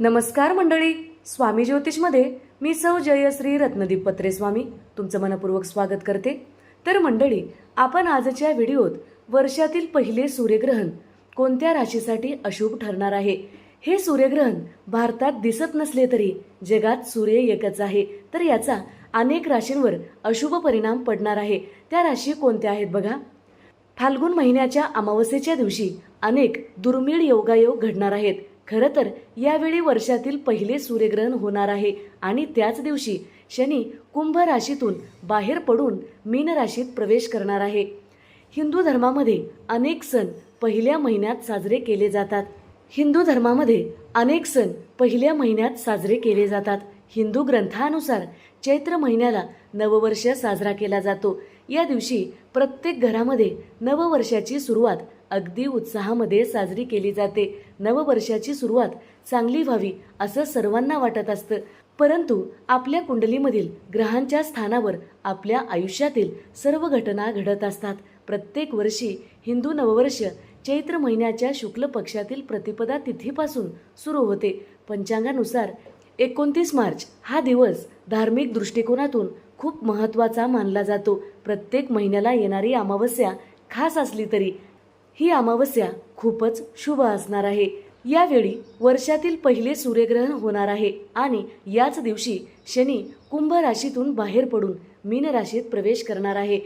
नमस्कार मंडळी स्वामी ज्योतिषमध्ये मी सौ जयश्री रत्नदीप पत्रे स्वामी तुमचं मनपूर्वक स्वागत करते. तर मंडळी आपण आजच्या व्हिडिओत वर्षातील पहिले सूर्यग्रहण कोणत्या राशीसाठी अशुभ ठरणार आहे? हे सूर्यग्रहण भारतात दिसत नसले तरी जगात सूर्य एकच आहे. तर याचा अनेक राशींवर अशुभ परिणाम पडणार आहे. त्या राशी कोणत्या आहेत बघा? फाल्गुन महिन्याच्या अमावस्येच्या दिवशी अनेक दुर्मिळ योगायोग घडणार आहेत. खरं तर यावेळी वर्षातील पहिले सूर्यग्रहण होणार आहे आणि त्याच दिवशी शनी कुंभ राशीतून बाहेर पडून मीन राशीत प्रवेश करणार आहे. हिंदू धर्मामध्ये अनेक सण पहिल्या महिन्यात साजरे केले जातात. हिंदू धर्मामध्ये अनेक सण पहिल्या महिन्यात साजरे केले जातात. हिंदू ग्रंथानुसार चैत्र महिन्याला नववर्ष साजरा केला जातो. या दिवशी प्रत्येक घरामध्ये नववर्षाची सुरुवात अगदी उत्साहामध्ये साजरी केली जाते. नववर्षाची सुरुवात चांगली व्हावी असं सर्वांना वाटत असतं. परंतु आपल्या कुंडलीमधील ग्रहांच्या स्थानावर आपल्या आयुष्यातील सर्व घटना घडत असतात. प्रत्येक वर्षी हिंदू नववर्ष चैत्र महिन्याच्या शुक्ल पक्षातील प्रतिपदा तिथीपासून सुरू होते. पंचांगानुसार एकोणतीस मार्च हा दिवस धार्मिक दृष्टिकोनातून खूप महत्त्वाचा मानला जातो. प्रत्येक महिन्याला येणारी अमावस्या खास असली तरी ही अमावस्या खूपच शुभ असणार आहे. यावेळी वर्षातील पहिले सूर्यग्रहण होणार आहे आणि याच दिवशी शनी कुंभ राशीतून बाहेर पडून मीन राशीत प्रवेश करणार आहे.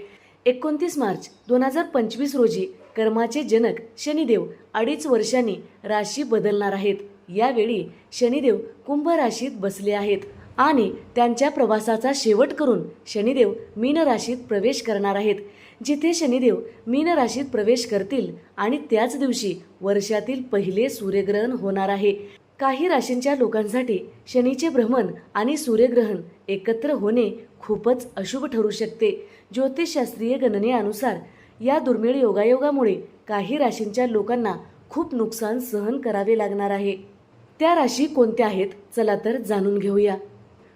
एकोणतीस मार्च दोन हजार पंचवीस रोजी कर्माचे जनक शनिदेव अडीच वर्षांनी राशी बदलणार आहेत. यावेळी शनिदेव कुंभ राशीत बसले आहेत. आणि त्यांच्या प्रवासाचा शेवट करून शनिदेव मीन राशीत प्रवेश करणार आहेत. जिथे शनिदेव मीन राशीत प्रवेश करतील आणि त्याच दिवशी वर्षातील पहिले सूर्यग्रहण होणार आहे. काही राशींच्या लोकांसाठी शनीचे भ्रमण आणि सूर्यग्रहण एकत्र होणे खूपच अशुभ ठरू शकते. ज्योतिषशास्त्रीय गणनेनुसार या दुर्मिळ योगायोगामुळे काही राशींच्या लोकांना खूप नुकसान सहन करावे लागणार आहे. त्या राशी कोणत्या आहेत? चला तर जाणून घेऊया.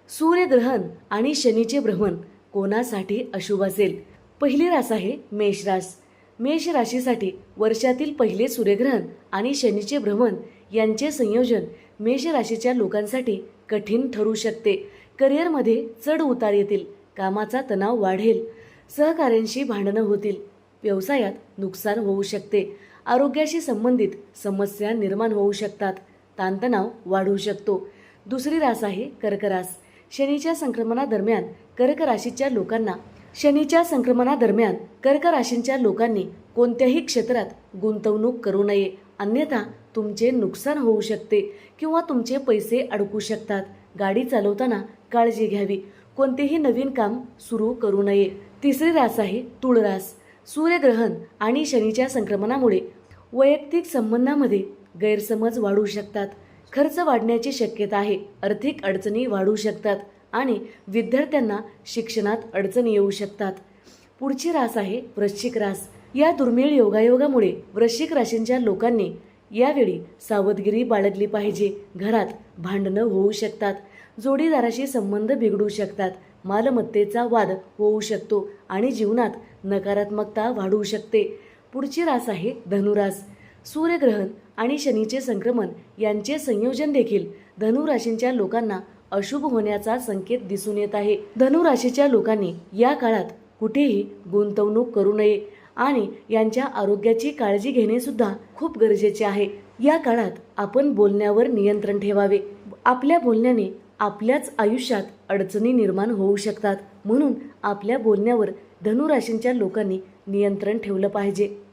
सूर्यग्रहण आणि शनीचे भ्रमण कोणासाठी अशुभ असेल? पहिली रास आहे मेषरास मेष राशीसाठी वर्षातील पहिले सूर्यग्रहण आणि शनीचे भ्रमण यांचे संयोजन मेष राशीच्या लोकांसाठी कठीण ठरू शकते. करिअरमध्ये चढ उतार येतील कामाचा तणाव वाढेल सहकाऱ्यांशी भांडणं होतील व्यवसायात नुकसान होऊ शकते आरोग्याशी संबंधित समस्या निर्माण होऊ शकतात ताणतणाव वाढू शकतो. दुसरी रास आहे कर्करास. शनीच्या संक्रमणादरम्यान कर्क राशीच्या लोकांना शनीच्या संक्रमणादरम्यान कर्क राशींच्या लोकांनी कोणत्याही क्षेत्रात गुंतवणूक करू नये. अन्यथा तुमचे नुकसान होऊ शकते किंवा तुमचे पैसे अडकू शकतात. गाडी चालवताना काळजी घ्यावी. कोणतेही नवीन काम सुरू करू नये. तिसरी रास आहे तुळ रास सूर्यग्रहण आणि शनीच्या संक्रमणामुळे वैयक्तिक संबंधामध्ये गैरसमज वाढू शकतात. खर्च वाढण्याची शक्यता आहे. आर्थिक अडचणी वाढू शकतात आणि विद्यार्थ्यांना शिक्षणात अडचणी येऊ शकतात. पुढची रास आहे वृश्चिक रास. या दुर्मिळ योगायोगामुळे वृश्चिक राशींच्या लोकांनी यावेळी सावधगिरी बाळगली पाहिजे. घरात भांडणं होऊ शकतात. जोडीदाराशी संबंध बिघडू शकतात. मालमत्तेचा वाद होऊ शकतो आणि जीवनात नकारात्मकता वाढू शकते. पुढची रास आहे धनुरास. सूर्यग्रहण आणि शनीचे संक्रमण यांचे संयोजन देखील धनुराशींच्या लोकांना अशुभ होण्याचा संकेत दिसून येत आहे. धनुराशीच्या लोकांनी या काळात कुठेही गुंतवणूक करू नये आणि यांच्या आरोग्याची काळजी घेणे सुद्धा खूप गरजेचे आहे. या काळात आपण बोलण्यावर नियंत्रण ठेवावे. आपल्या बोलण्याने आपल्याच आयुष्यात अडचणी निर्माण होऊ शकतात. म्हणून आपल्या बोलण्यावर धनुराशींच्या लोकांनी नियंत्रण ठेवलं पाहिजे.